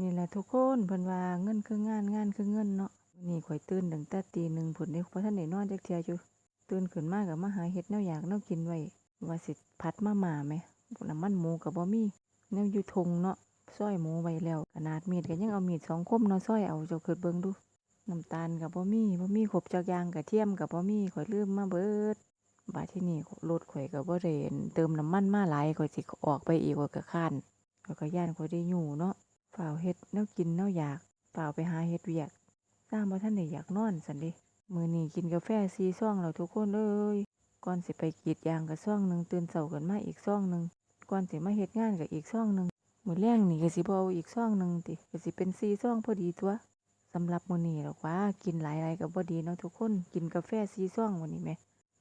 นี่แหละทุกคนเพิ่นว่าเงินคืองานงานคือเงินเนาะนนี้ข่อยตื่นตั้งแต่ตีหนึ่งพุ่นเด้เพราะท่านได้นอนจักเทียอยู่ตื่นขึ้นมาก็มาหาเฮ็ดแนวอยากแนวกินไว้ว่าสิผัดมาหม่าแหมน้ำมันหมูก็บ่มีแนวอยู่ทงเนาะซอยหมูไว้แล้วขนาดมีดก็ยังเอามีดสองคมเนาะซอยเอาเจ้าคิดเบิ่งดูน้ำตาลก็บ่มีบ่มีครบจักยางกระเทียมก็บ่มีข่อยลืมมาเบิดบาดที่นี่รถข่อยก็บ่ได้เติมน้ำมันมาหลายข่อยสิออกไปอีกข่อยก็ค้านข่อยก็ย่านข่อยได้อยู่เนาะ ฝ่าเฮ็ดแนวกินแนวอยากฝ่าไปหาเฮ็ดเวียกตามบ่ทันได้อยากนอนซั่นเด้มื้อนี้กินกาแฟ4ซองแล้วทุกคนเอ้ยก่อนสิไปกรีดยางก็ซองหนึงตื่นเช้ากันมาอีกซองหนึงก่อนสิมาเฮ็ดงานก็อีกซองหนึงมื้อแลงนี่ก็สิบ่เอาอีกซองหนึงติก็สิเป็น4ซองพอดีตัวสำหรับมื้อนี้หรอกว่ากินหลายๆก็บ่ดีเนาะทุกคนกินกาแฟ4ซองมื้อนี้แหม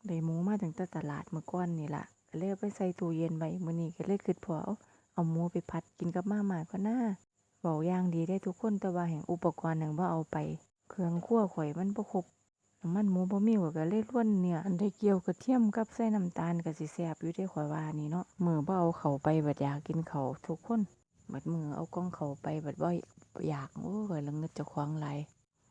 ได้หมูมาตั้งแต่ตลาดเมื่อก่อนนี่ล่ะก็เลยไปใส่ตู้เย็นไว้มื้อนี้ก็เลยคิดพอเอาหมูไปผัดกินกับมาม่าก็น่า เว้าย่างดีได้ทุกคนแต่ว่าแห่งอุปกรณ์หยังบ่เอาไป เครื่องครัวข่อยมันบ่ครบน้ำมันหมูบ่มีข้อยก็เลยล้วนเนื้ออันได้เกี่ยวกระเทียมกับใส่น้ำตาลก็สิแซ่บอยู่เด้ข่อยว่านี่เนาะมือบ่เอาเข้าไปบัดอยากกินเขาทุกคนบัดมือเอากล้องเข้าไปบัดบ่อยากโอ้ยข้อยละเงิดเจ้าของหลาย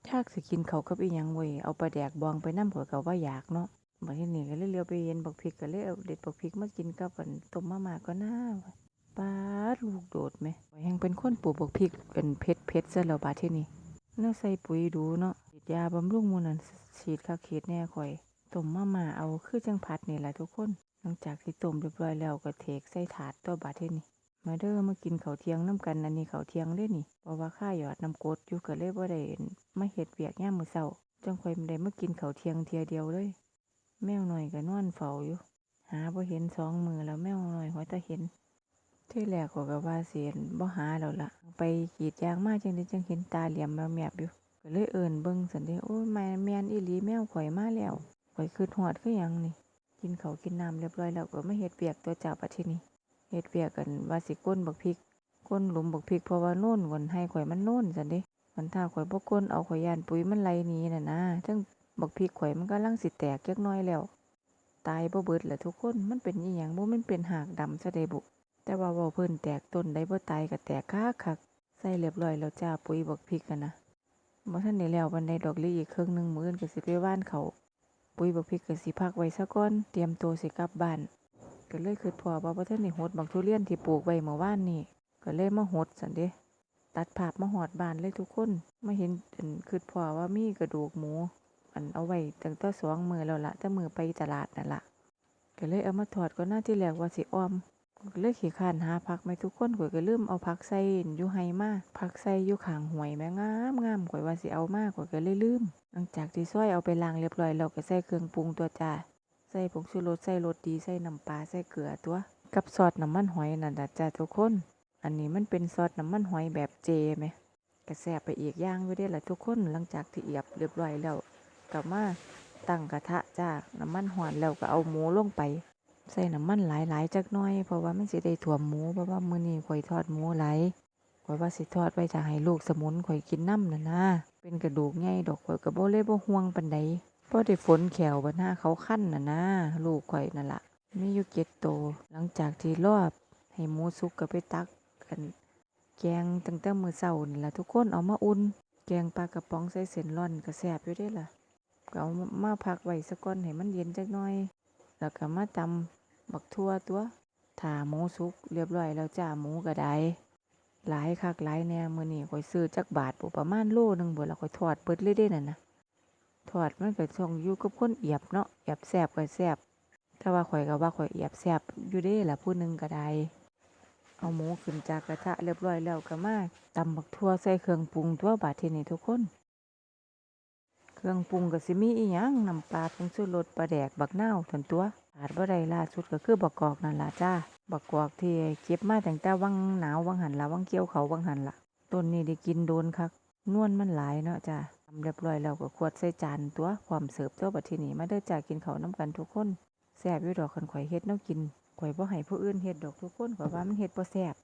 ถ้าสิกินเขากับอีหยังเว้ยเอาปลาแดกบองไปนำข้อยก็บ่อยากเนาะบัดนี้ก็เลยเลี้ยวไปเห็นบักพริกก็เลยเอาเด็ดบักพริกมากินกับอันต้มมาม่าก็น่า ปาดลูกโดดไหมข้อยแฮงเป็นคนปลูกบกพริกเป็นเผ็ดเผ็ดซะแล้วบาดที่นี้แล้วใส่ปุ๋ยดูเนาะฉีดยาบำรุงมูนั่นฉีดคักฉีดแน่ข่อยต้มมาม่าเอาคือจังผัดนี่แหละทุกคนหลังจากที่ต้มเรียบร้อยแล้วก็เทกใส่ถาดตัวบาดที่นี้มาเด้อมากินเขาเทียงน้ำกันอันนี้ข้าเทียงเด้นี่เพราะว่าข้าหยอดน้ำกดอยู่ก็เลยบ่ได้มาเฮ็ดเวียกยามมือเช้าจังค่อยไม่ได้มากินเขาเทียงเทียเดียวเลย แมวหน่อยก็นอนเฝ้าอยู่ หาบ่เห็นสองมือแล้วแมวหน่อยหัวตาเห็น ที่แรกก็ก็ว่าเสียนบ่หาแล้วล่ะ ไปกรีดยางมาจังได๋จังเห็นตาเหลี่ยมแมบๆอยู่ก็เลยเอิ้นเบิ่งซั่นเด้โอ้ยแม่แม่นอีหลีแมวข่อยมาแล้วข่อยคิดฮอดคือหยังนี่ กินข้าวกินน้ำเรียบร้อยแล้วก็มาเฮ็ดเวียกตัวจ้าบัดทีนี้เฮ็ดเวียกกันว่าสิก้นบักพริกก้นหลุมบักพริกเพราะว่าโน่นก่อนให้ข่อยมันโน่นซั่นเด้มันถ้าข่อยบ่ก้นเอาข่อยย่านปุ๋ยมันไหลหนีน่ะนะจังบักพริกข่อยมันกำลังสิแตกจักหน้อยแล้ว ตายบ่เบิดแหละทุกคนมันเป็นอีหยังบ่มันเป็นหากดำซะเด้บุ แต่ว่าเว้าเพิ่นแตกต้นได้บ่ตายก็แตกคักคักใส่เรียบร้อยแล้วจ้าปุ๋ยบักพริกกันนะบ่ทันได้แล้วปานใดดอกลีอีกครึ่งหนึงมื้ออื่นก็สิไปว่านเขาปุ๋ยบักพริกก็สิพักไว้ซะก่อนเตรียมตัวสิกลับบ้านก็เลยคิดพอว่าบ่ทันได้หดบักทุเรียนที่ปลูกไว้เมื่อวานนี้ก็เลยมาหดซั่นเด้ตัดภาพมาหอดบานเลยทุกคนมาเห็นอันคิดพอว่ามีกระดูกหมู อันเอาไว้ตั้งแต่สองมือแล้วละแต่มือไปตลาดนั่นละก็เลยเอามาถอดก็น่าที่แรกว่าสิอ้อม เลยขี้คร้านหาผักไหมทุกคนข่อยก็ลืมเอาผักใส่อยู่ไห้มาผักใส่อยู่ข้างห้วยแม่งามงามข่อยว่าสิเอามาข่อยก็เลยลืม หลังจากที่ซอยเอาไปล้างเรียบร้อยแล้วก็ใส่เครื่องปรุงตัวจ้าใส่ผงชูรสใส่รสดีใส่น้ำปลาใส่เกลือตัว กับซอสน้ำมันหอยนั่นน่ะจ้าทุกคน อันนี้มันเป็นซอสน้ำมันหอยแบบเจไหมก็แซ่บไปอีกย่างอยู่เด้ละทุกคนหลังจากที่เอียบเรียบร้อยแล้วกลับมาตั้งกระทะจ้าน้ำมันหอนแล้วก็เอาหมูลงไป ใส่น้ำมันหลายๆจักหน่อยเพราะว่ามันสิได้ถั่วมหมูเพราะว่ามื้อนี้ข่อยทอดหมูหลายข่อยว่าสิทอดไว้จะให้ลูกสมุนข่อยกินน้ำน่ะนะเป็นกระดูกใหญ่ดอกข่อยก็บ่เลยบ่ห่วงปานใดเพราะได้ฝนแขวบัดหน้าเขาคั่นน่ะนะลูกข่อยนั่นล่ะมีอยู่เจ็ดโต หลังจากที่รอบให้หมูสุกก็ไปตักกันแกงตั้งแต่มื้อเช้านี่ล่ะทุกคนเอามาอุ่น แกงปลากระป๋องใส่เส้นร่อนก็แซ่บอยู่เด้ล่ะก็เอามาพักไว้สักก่อนให้มันเย็นจักหน่อย แล้วก็มาตำ บักทั่วตัวถาหมูสุกเรียบร้อยแล้วจ้าหมูก็ได้หลายคักหลายแน่มื้อนี้ข่อยซื้อจักบาทบ่ประมาณโลนึงบ่แล้วข่อยทอดเบิดเลยเด้นั่นนะทอดมันก็ต้องอยู่กับคนเอียบเนาะเอียบแซ่บก็แซ่บแต่ว่าข่อยก็ว่าข่อยเอียบแซ่บอยู่เด้ล่ะผู้หนึงก็ได้เอาหมูขึ้นจากกระทะเรียบร้อยแล้วก็มาตำบักทั่วใส่เครื่องปรุงตัวบาดทีนี้ทุกคน เครื่องปรุงก็สิมีอีหยังน้ำปลาผงชูรสปลาแดกบักนาวทันตัว ขาดบ่ได้ล่าสุดก็คือบักกอกนั่นล่ะจ้าบักกอกที่เก็บมาตั้งแต่วังหนาววังหันละวังเกี่ยวเขาวังหันละต้นนี้ได้กินโดนคักนวลมันหลายเนาะจ้าทำเรียบร้อยแล้วก็ขวดใส่จานตัวความเสิร์ฟตัวบัดทีนี้มาเด้อจ้ากินเขาน้ำกันทุกคนแซ่บอยู่ดอกคันข่อยเฮ็ดแนวกินข่อยบ่ให้ผู้อื่นเฮ็ดดอกทุกคนข่อยว่ามันเฮ็ดบ่แซ่บ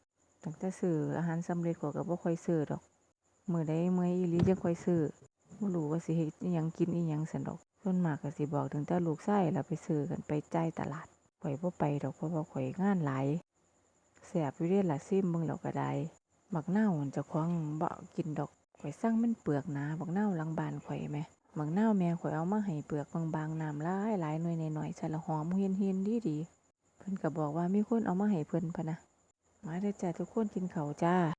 ตั้งแต่ซื้ออาหารสำเร็จข่อยก็บ่ค่อยซื้อดอกมื้อใดเมื่ออีหลีจังค่อยซื้อบ่รู้ว่าสิเฮ็ดอิหยังกินอิหยังซั่นดอก ส่วนมากก็สิบอกตั้งแต่ลูกชายแล้วไปซื้อกันไปใจตลาดข่อยบ่ไปดอกเพราะว่าข่อยงานหลายแซ่บอยู่เดะล่ะซิมเบิ่งแล้วก็ได้บักนาวนั่นจ้าของบ่กินดอกข่อยสั่งมันเปลือกหนาบักนาลังบานข่อยแหมบักเน่าแม่ข่อยเอามาให้เปลือกบางๆน้ำหลายหลายหน่วยน้อยๆซะละหอมเฮียนๆดีๆเพิ่นก็บอกว่ามีคนเอามาให้เพิ่นพะนะมาเด้จ้าทุกคนกินข้าวจ้า